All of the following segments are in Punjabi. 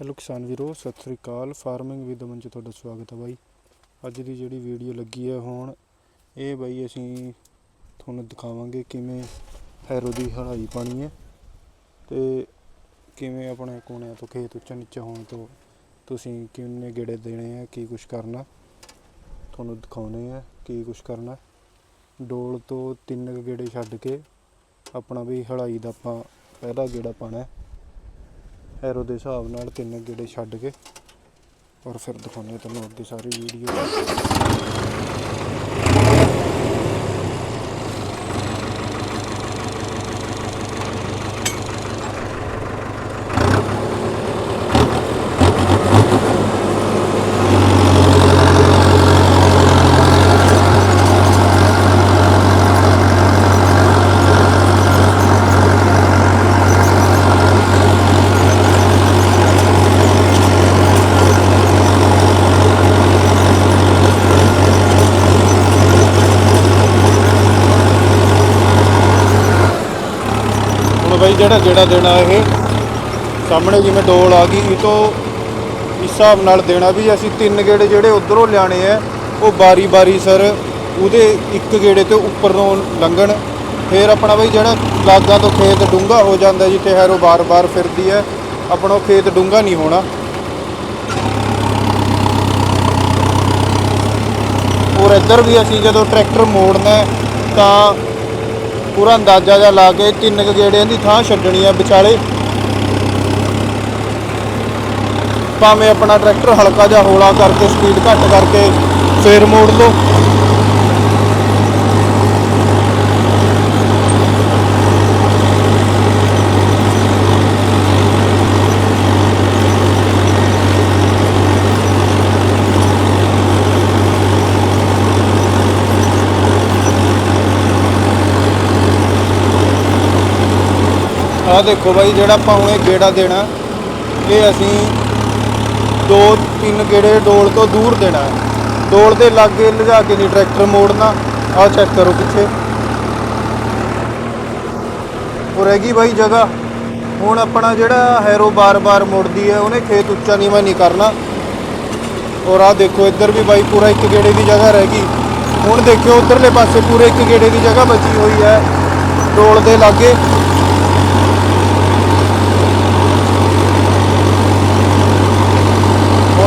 ਹੈਲੋ ਕਿਸਾਨ ਵੀਰੋ, ਸਤਿ ਸ੍ਰੀ ਅਕਾਲ। ਫਾਰਮਿੰਗ ਵਿਦ ਅਮਨ 'ਚ ਤੁਹਾਡਾ ਸਵਾਗਤ ਹੈ ਬਾਈ। ਅੱਜ ਦੀ ਜਿਹੜੀ ਵੀਡੀਓ ਲੱਗੀ ਹੈ ਹੁਣ, ਇਹ ਬਾਈ ਅਸੀਂ ਤੁਹਾਨੂੰ ਦਿਖਾਵਾਂਗੇ ਕਿਵੇਂ ਹੈਰੋ ਦੀ ਹੜਾਈ ਪਾਣੀ ਹੈ ਤੇ ਕਿਵੇਂ ਆਪਣੇ ਕੋਣਿਆਂ ਤੋਂ, ਖੇਤ ਉੱਚਾ ਨੀਚਾ ਹੋਣ ਤੋਂ ਤੁਸੀਂ ਕਿੰਨੇ ਗੇੜੇ ਦੇਣੇ ਆ ਕੀ ਕੁਝ ਕਰਨਾ, ਤੁਹਾਨੂੰ ਦਿਖਾਉਣੇ ਆ ਕੀ ਕੁਝ ਕਰਨਾ। ਡੋਲ ਤੋਂ ਤਿੰਨ ਕੁ ਗੇੜੇ ਛੱਡ ਕੇ ਆਪਣਾ ਵੀ ਹੜਾਈ ਦਾ ਆਪਾਂ ਪਹਿਲਾ ਗੇੜਾ ਪਾਣਾ ਐਰੋ ਦੇ ਹਿਸਾਬ ਨਾਲ ਤਿੰਨ ਗੇੜੇ ਛੱਡ ਕੇ ਔਰ ਫਿਰ ਦਿਖਾਉਂਦੇ ਹਾਂ ਤੁਹਾਨੂੰ ਅੱਗੇ ਸਾਰੀ ਵੀਡੀਓ ਹੁਣ ਬਾਈ ਜਿਹੜਾ ਗੇੜਾ ਦੇਣਾ ਇਹ ਸਾਹਮਣੇ ਜਿਵੇਂ ਡੋਲ ਆ ਗਈ, ਇਹ ਤੋਂ ਇਸ ਹਿਸਾਬ ਨਾਲ ਦੇਣਾ ਵੀ ਅਸੀਂ ਤਿੰਨ ਗੇੜੇ ਜਿਹੜੇ ਉਧਰੋਂ ਲਿਆਣੇ ਆ, ਉਹ ਬਾਰੀ-ਬਾਰੀ ਸਰ ਉਹਦੇ ਇੱਕ ਗੇੜੇ ਤੇ ਉੱਪਰ ਨੂੰ ਲੰਘਣ। ਫਿਰ ਆਪਣਾ ਬਈ ਜਿਹੜਾ ਲਾਗਾਂ ਤੋਂ ਖੇਤ ਡੂੰਘਾ ਹੋ ਜਾਂਦਾ ਜਿੱਥੇ ਹੈਰੋ ਬਾਰ-ਬਾਰ ਫਿਰਦੀ ਹੈ, ਆਪਣਾ ਉਹ ਖੇਤ ਡੂੰਘਾ ਨਹੀਂ ਹੋਣਾ। ਔਰ ਇੱਧਰ ਵੀ ਅਸੀਂ ਜਦੋਂ ਟਰੈਕਟਰ ਮੋੜਨਾ ਤਾਂ ਪੂਰਾ ਅੰਦਾਜ਼ਾ ਜਿਹਾ ਲਾ ਕੇ ਤਿੰਨ ਕੁ ਗੇੜਿਆਂ ਦੀ ਥਾਂ ਛੱਡਣੀ ਆ ਵਿਚਾਲੇ। ਭਾਵੇਂ ਆਪਣਾ ਟਰੈਕਟਰ ਹਲਕਾ ਜਿਹਾ ਹੌਲਾ ਕਰਕੇ ਸਪੀਡ ਘੱਟ ਕਰਕੇ ਫੇਰ ਮੋੜ ਲਓ। ਆਹ ਦੇਖੋ ਬਾਈ, ਜਿਹੜਾ ਆਪਾਂ ਹੁਣੇ ਗੇੜਾ ਦੇਣਾ, ਇਹ ਅਸੀਂ ਦੋ, ਤਿੰਨ ਗੇੜੇ ਡੋਲ ਤੋਂ ਦੂਰ ਦੇਣਾ। ਡੋਲ ਦੇ ਲਾਗੇ ਲਿਜਾ ਕੇ ਨਹੀਂ ਟਰੈਕਟਰ ਮੋੜਨਾ, ਆਹ ਚੈੱਕ ਕਰੋ ਪਿੱਛੇ। ਉਹ ਰਹਿ ਗਈ ਬਾਈ ਜਗ੍ਹਾ। ਹੁਣ ਆਪਣਾ ਜਿਹੜਾ ਹੈਰੋ ਬਾਰ-ਬਾਰ ਮੁੜਦੀ ਹੈ, ਉਹਨੇ ਖੇਤ ਉੱਚਾ ਨੀਵਾਂ ਨਹੀਂ ਕਰਨਾ। ਔਰ ਆਹ ਦੇਖੋ, ਇੱਧਰ ਵੀ ਬਾਈ ਪੂਰਾ ਇੱਕ ਗੇੜੇ ਦੀ ਜਗ੍ਹਾ ਰਹਿ ਗਈ। ਹੁਣ ਦੇਖਿਓ, ਉਧਰਲੇ ਪਾਸੇ ਪੂਰੇ ਇੱਕ ਗੇੜੇ ਦੀ ਜਗ੍ਹਾ ਬਚੀ ਹੋਈ ਹੈ, ਡੋਲ ਦੇ ਲਾਗੇ।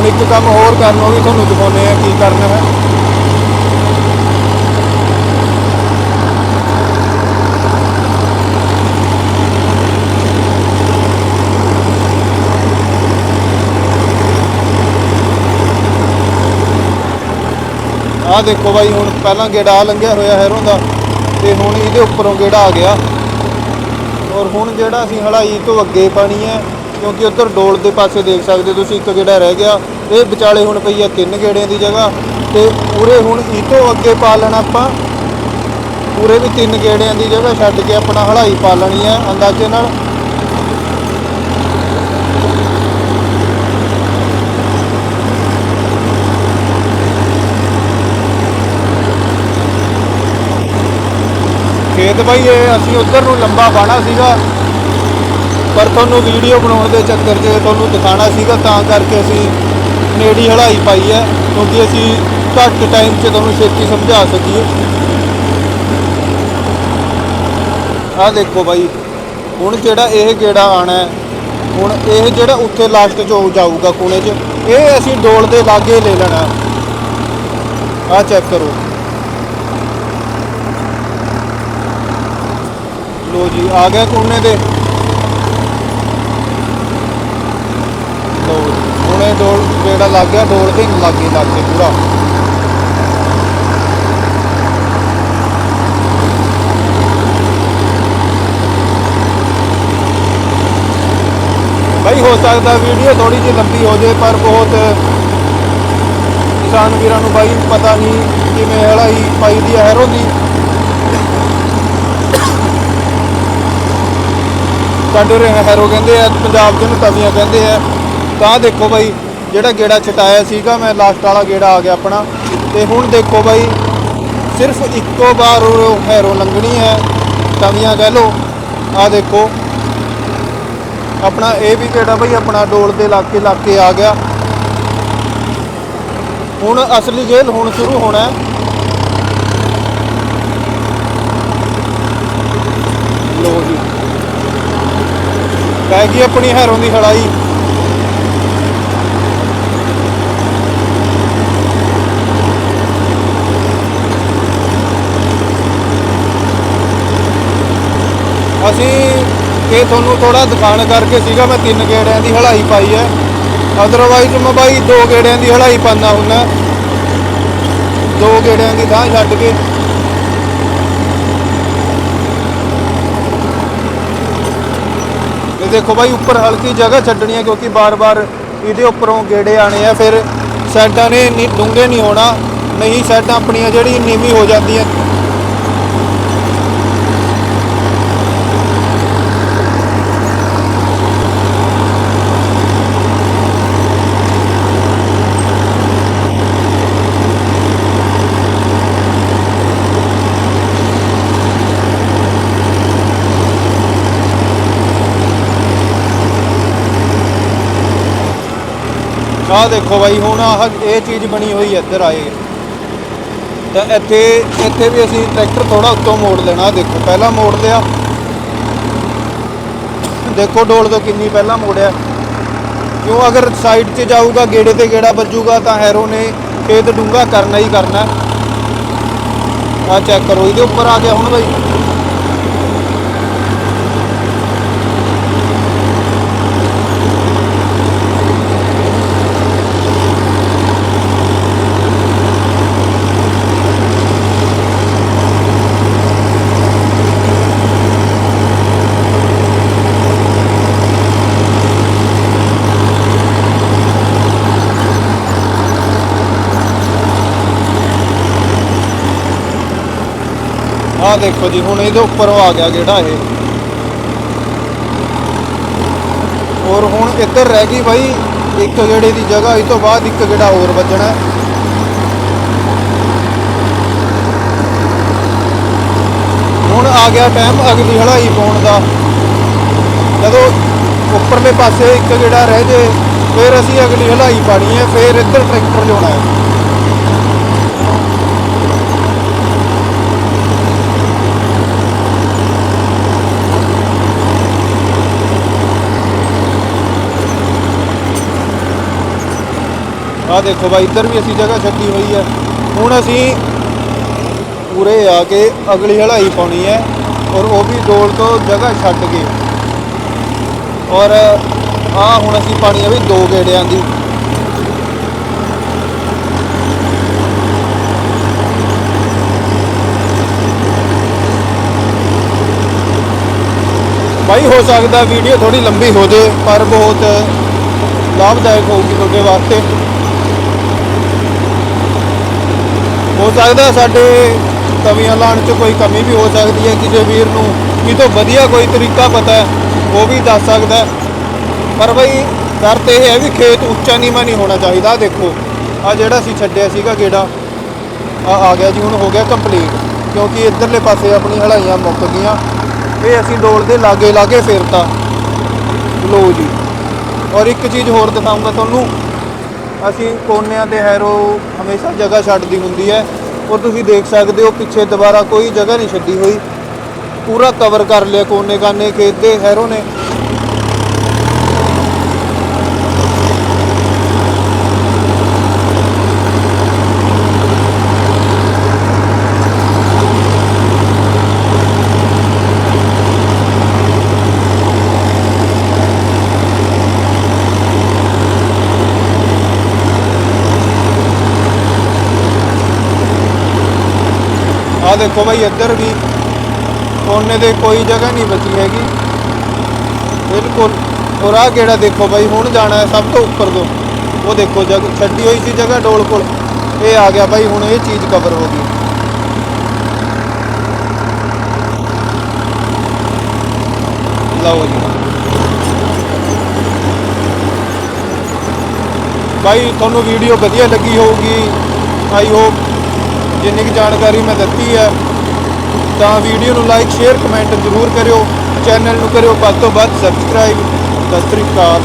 ਹੁਣ ਇੱਕ ਕੰਮ ਹੋਰ ਕਰਨਾ ਵੀ ਤੁਹਾਨੂੰ ਦਿਖਾਉਂਦੇ ਆ ਕੀ ਕਰਨਾ ਹੈ। ਆਹ ਦੇਖੋ ਬਾਈ, ਹੁਣ ਪਹਿਲਾਂ ਗੇੜਾ ਆਹ ਲੰਘਿਆ ਹੋਇਆ ਹੈਰੋਂ ਦਾ ਤੇ ਹੁਣ ਇਹਦੇ ਉੱਪਰੋਂ ਗੇੜਾ ਆ ਗਿਆ। ਔਰ ਹੁਣ ਜਿਹੜਾ ਅਸੀਂ ਹਲਾਈ ਤੋਂ ਅੱਗੇ ਪਾਣੀ ਹੈ ਕਿਉਂਕਿ ਉੱਧਰ ਡੋਲ ਦੇ ਪਾਸੇ ਦੇਖ ਸਕਦੇ ਹੋ ਤੁਸੀਂ, ਇੱਕ ਗੇੜਾ ਰਹਿ ਗਿਆ। ਇਹ ਵਿਚਾਲੇ ਹੁਣ ਪਈ ਆ ਤਿੰਨ ਗੇੜਿਆਂ ਦੀ ਜਗ੍ਹਾ। ਤੇ ਪੂਰੇ ਹੁਣ ਇਹ ਤੋਂ ਅੱਗੇ ਪਾ ਲੈਣਾ ਆਪਾਂ। ਪੂਰੇ ਵੀ ਤਿੰਨ ਗੇੜਿਆਂ ਦੀ ਜਗ੍ਹਾ ਛੱਡ ਕੇ ਆਪਣਾ ਹਲਾਈ ਪਾ ਲੈਣੀ ਹੈ ਅੰਦਾਜ਼ੇ ਨਾਲ। ਖੇਤ ਬਾਈ, ਇਹ ਅਸੀਂ ਉੱਧਰ ਨੂੰ ਲੰਬਾ ਬਾਣਾ ਸੀਗਾ। ਪਰ ਤੁਹਾਨੂੰ ਵੀਡੀਓ ਬਣਾਉਣ ਦੇ ਚੱਕਰ 'ਚ ਤੁਹਾਨੂੰ ਦਿਖਾਣਾ ਸੀਗਾ, ਤਾਂ ਕਰਕੇ ਅਸੀਂ ਨੇੜੀ ਹੜਾਈ ਪਾਈ ਹੈ, ਕਿਉਂਕਿ ਅਸੀਂ ਘੱਟ ਟਾਈਮ 'ਚ ਤੁਹਾਨੂੰ ਛੇਤੀ ਸਮਝਾ ਸਕੀਏ। ਆਹ ਦੇਖੋ ਬਾਈ, ਹੁਣ ਜਿਹੜਾ ਇਹ ਗੇੜਾ ਆਣਾ ਹੈ, ਹੁਣ ਇਹ ਜਿਹੜਾ ਉੱਥੇ ਲਾਸਟ 'ਚ ਹੋ ਜਾਊਗਾ ਕੋਨੇ 'ਚ, ਇਹ ਅਸੀਂ ਡੋਲ ਦੇ ਲਾਗੇ ਲੈ ਲੈਣਾ। ਆਹ ਚੈੱਕ ਕਰੋ। ਲੋ ਜੀ, ਆ ਗਿਆ ਕੋਨੇ ਦੇ। ਲੋ ਹੁਣ ਡੋਲ ਜਿਹੜਾ ਲੱਗ ਗਿਆ ਡੋਲ ਦੇ ਲਾਗੇ ਲੱਗ ਪੂਰਾ। ਭਾਈ ਹੋ ਸਕਦਾ ਵੀਡੀਓ ਥੋੜੀ ਜਿਹੀ ਲੰਬੀ ਹੋ ਜਾਏ, ਪਰ ਬਹੁਤ ਕਿਸਾਨ ਵੀਰਾਂ ਨੂੰ ਬਾਈ ਪਤਾ ਨਹੀਂ ਕਿਵੇਂ ਹਲਾਈ ਪਾਈ ਦੀ ਹੈ, ਹੈਰੋਂ ਦੀ। ਸਾਡੇ ਉਰੇ ਹੈਰੋ ਕਹਿੰਦੇ ਆ, ਪੰਜਾਬ ਦੇ ਨੂੰ ਤਵੀਆਂ ਕਹਿੰਦੇ ਆ ਤਾਂ ਦੇਖੋ ਬਾਈ, ਜਿਹੜਾ ਗੇੜਾ ਛਟਾਇਆ ਸੀਗਾ, ਮੈਂ ਲਾਸਟ ਵਾਲਾ ਗੇੜਾ ਆ ਗਿਆ ਆਪਣਾ। ਤੇ ਹੁਣ ਦੇਖੋ ਬਾਈ, ਸਿਰਫ ਇੱਕੋ ਵਾਰ ਉਹ ਹੈਰੋ ਲੰਘਣੀ ਹੈ ਤਵੀਆਂ ਕਹਿ ਲੋ ਆ ਦੇਖੋ, ਆਪਣਾ ਇਹ ਵੀ ਕਿਹੜਾ ਬਈ, ਆਪਣਾ ਡੋਲ ਦੇ ਇਲਾਕੇ ਇਲਾਕੇ ਆ ਗਿਆ। ਹੁਣ ਅਸਲੀ ਗੇਲ ਹੁਣ ਸ਼ੁਰੂ ਹੋਣਾ ਲੋ ਜੀ। ਪੈ ਗਈ ਆਪਣੀ ਹੈਰੋਂ ਦੀ ਹੜਾਈ। ਅਸੀਂ ਇਹ ਤੁਹਾਨੂੰ ਥੋੜਾ ਦਿਖਾਣ ਕਰਕੇ ਸੀਗਾ, ਮੈਂ ਤਿੰਨ ਗੇੜਿਆਂ ਦੀ ਹਲਾਈ ਪਾਈ ਹੈ। ਅਦਰਵਾਈਜ਼ ਮੈਂ ਬਾਈ ਦੋ ਗੇੜਿਆਂ ਦੀ ਹਲਾਈ ਪਾਉਂਦਾ ਹੁੰਦਾ। ਦੋ ਗੇੜਿਆਂ ਦੀ ਥਾਂ ਛੱਡ ਕੇ। ਇਹ ਦੇਖੋ ਬਾਈ, ਉੱਪਰ ਹਲਕੀ ਜਗ੍ਹਾ ਛੱਡਣੀ ਹੈ, ਕਿਉਂਕਿ ਬਾਰ-ਬਾਰ ਇਹਦੇ ਉੱਪਰੋਂ ਗੇੜੇ ਆਣੇ ਆ। ਫਿਰ ਸਾਈਡਾਂ ਨੇ ਨੀ ਡੂੰਘੇ ਨਹੀਂ ਹੋਣਾ। ਨਹੀਂ ਸਾਈਡਾਂ ਆਪਣੀਆਂ ਜਿਹੜੀ ਨੀਵੀਂ ਹੋ ਜਾਂਦੀਆਂ। ਆਹ ਦੇਖੋ ਬਾਈ, ਹੁਣ ਆਹ ਇਹ ਚੀਜ਼ ਬਣੀ ਹੋਈ ਹੈ ਇੱਧਰ ਆਏ। ਤਾਂ ਇੱਥੇ ਇੱਥੇ ਵੀ ਅਸੀਂ ਟਰੈਕਟਰ ਥੋੜਾ ਉੱਤੋਂ ਮੋੜ ਲੈਣਾ, ਦੇਖੋ ਪਹਿਲਾਂ ਮੋੜ ਲਿਆ। ਦੇਖੋ ਡੋਲ ਤੋਂ ਕਿੰਨੀ ਪਹਿਲਾਂ ਮੋੜਿਆ। ਕਿਉਂ ਅਗਰ ਸਾਈਡ 'ਚ ਜਾਊਗਾ, ਗੇੜੇ ਤੇ ਗੇੜਾ ਵੱਜੂਗਾ, ਤਾਂ ਹੈਰੋ ਨੇ ਖੇਤ ਡੂੰਗਾ ਕਰਨਾ ਹੀ ਕਰਨਾ। ਆ ਚੈੱਕ ਕਰੋ, ਇਹਦੇ ਉੱਪਰ ਆ ਗਿਆ ਹੁਣ ਬਾਈ। ਆਹ ਦੇਖੋ ਜੀ, ਹੁਣ ਇਹਦੇ ਉੱਪਰੋਂ ਆ ਗਿਆ ਜਿਹੜਾ ਇਹ। ਔਰ ਹੁਣ ਇੱਧਰ ਰਹਿ ਗਈ ਬਾਈ, ਇੱਕ ਗੇੜੇ ਦੀ ਜਗ੍ਹਾ, ਇਸ ਤੋਂ ਬਾਅਦ ਇੱਕ ਗੇੜਾ ਹੋਰ ਵੱਜਣਾ। ਹੁਣ ਆ ਗਿਆ ਟਾਈਮ ਅਗਲੀ ਹਲਾਈ ਪਾਉਣ ਦਾ। ਜਦੋਂ ਉੱਪਰਲੇ ਪਾਸੇ ਇੱਕ ਗੇੜਾ ਰਹਿ ਜੇ, ਫਿਰ ਅਸੀਂ ਅਗਲੀ ਹਲਾਈ ਪਾਣੀ ਹੈ, ਫਿਰ ਇੱਧਰ ਟਰੈਕਟਰ ਲਿਆਉਣਾ ਹੈ। ਆਹ ਦੇਖੋ ਬਾਈ, ਇੱਧਰ ਵੀ ਅਸੀਂ ਜਗ੍ਹਾ ਛੱਡੀ ਹੋਈ ਹੈ। ਹੁਣ ਅਸੀਂ ਪੂਰੇ ਆ ਕੇ ਅਗਲੀ ਹਲਾਈ ਪਾਉਣੀ ਹੈ ਔਰ ਉਹ ਵੀ ਡੋਲ ਤੋਂ ਜਗ੍ਹਾ ਛੱਡ ਕੇ। ਔਰ ਆ ਹੁਣ ਅਸੀਂ ਪਾਣੀ ਆ ਵੀ ਦੋ ਗੇੜਿਆਂ ਦੀ। ਭਾਈ ਹੋ ਸਕਦਾ ਵੀਡੀਓ ਥੋੜੀ ਲੰਬੀ ਹੋ ਜੇ ਪਰ ਬਹੁਤ ਲਾਭਦਾਇਕ ਹੋਊਗੀ ਤੁਹਾਡੇ ਵਾਸਤੇ। ਹੋ ਸਕਦਾ ਸਾਡੇ ਤਵੀਆਂ ਲਾਉਣ 'ਚ ਕੋਈ ਕਮੀ ਵੀ ਹੋ ਸਕਦੀ ਹੈ ਕਿਸੇ ਵੀਰ ਨੂੰ ਇਹ ਤੋਂ ਵਧੀਆ ਕੋਈ ਤਰੀਕਾ ਪਤਾ ਹੈ, ਉਹ ਵੀ ਦੱਸ ਸਕਦਾ ਪਰ ਬਈ ਸ਼ਰਤ ਇਹ ਹੈ ਵੀ ਖੇਤ ਉੱਚਾ ਨੀਵਾਂ ਨਹੀਂ ਹੋਣਾ ਚਾਹੀਦਾ ਦੇਖੋ ਆ ਜਿਹੜਾ ਅਸੀਂ ਛੱਡਿਆ ਸੀਗਾ ਗੇੜਾ ਆ ਆ ਗਿਆ ਜੀ, ਹੁਣ ਹੋ ਗਿਆ ਕੰਪਲੀਟ ਕਿਉਂਕਿ ਇਧਰਲੇ ਪਾਸੇ ਆਪਣੀ ਹੜਾਈਆਂ ਮੁੱਕ ਗਈਆਂ, ਇਹ ਅਸੀਂ ਡੋਲ ਦੇ ਲਾਗੇ ਲਾਗੇ ਫੇਰਤਾ। ਲੋ ਜੀ, ਔਰ ਇੱਕ ਚੀਜ਼ ਹੋਰ ਦਿਖਾਉਂਗਾ ਤੁਹਾਨੂੰ ਅਸੀਂ ਕੋਨਿਆਂ ਤੇ ਹੈਰੋ ਹਮੇਸ਼ਾ ਜਗ੍ਹਾ ਛੱਡਦੀ ਹੁੰਦੀ ਹੈ ਔਰ ਤੁਸੀਂ ਦੇਖ ਸਕਦੇ ਹੋ ਪਿੱਛੇ ਦੁਬਾਰਾ ਕੋਈ ਜਗ੍ਹਾ ਨਹੀਂ ਛੱਡੀ ਹੋਈ। ਪੂਰਾ ਕਵਰ ਕਰ ਲਿਆ ਕੋਨੇ ਕਾਨੇ ਖੇਤ ਦੇ ਹੈਰੋ ਨੇ। ਦੇਖੋ ਭਾਈ ਇੱਧਰ ਵੀ ਕੋਨੇ ਦੇ ਕੋਈ ਜਗ੍ਹਾ ਨਹੀਂ ਬਚੀ ਹੈਗੀ। ਬਿਲਕੁਲ। ਔਰ ਆਹ ਕਿਹੜਾ ਦੇਖੋ ਭਾਈ ਹੁਣ ਜਾਣਾ ਹੈ ਸਭ ਤੋਂ ਉੱਪਰ ਤੋਂ। ਉਹ ਦੇਖੋ ਜਗ, ਛੱਡੀ ਹੋਈ ਸੀ ਜਗ੍ਹਾ ਡੋਲ ਕੋਲ। ਇਹ ਆ ਗਿਆ ਭਾਈ ਹੁਣ ਇਹ ਚੀਜ਼ ਕਵਰ ਹੋ ਗਈ। ਲਓ ਜੀ। ਭਾਈ ਤੁਹਾਨੂੰ ਵੀਡੀਓ ਵਧੀਆ ਲੱਗੀ ਹੋਊਗੀ। ਆਈ ਹੋਪ ਜਿੰਨੀ ਕੁ ਜਾਣਕਾਰੀ ਮੈਂ ਦਿੱਤੀ ਹੈ, ਤਾਂ ਵੀਡੀਓ ਨੂੰ ਲਾਈਕ ਸ਼ੇਅਰ ਕਮੈਂਟ ਜ਼ਰੂਰ ਕਰਿਓ ਚੈਨਲ ਨੂੰ ਕਰਿਓ, ਵੱਧ ਤੋਂ ਵੱਧ ਸਬਸਕ੍ਰਾਈਬ ਸਤਿ ਸ੍ਰੀ ਅਕਾਲ।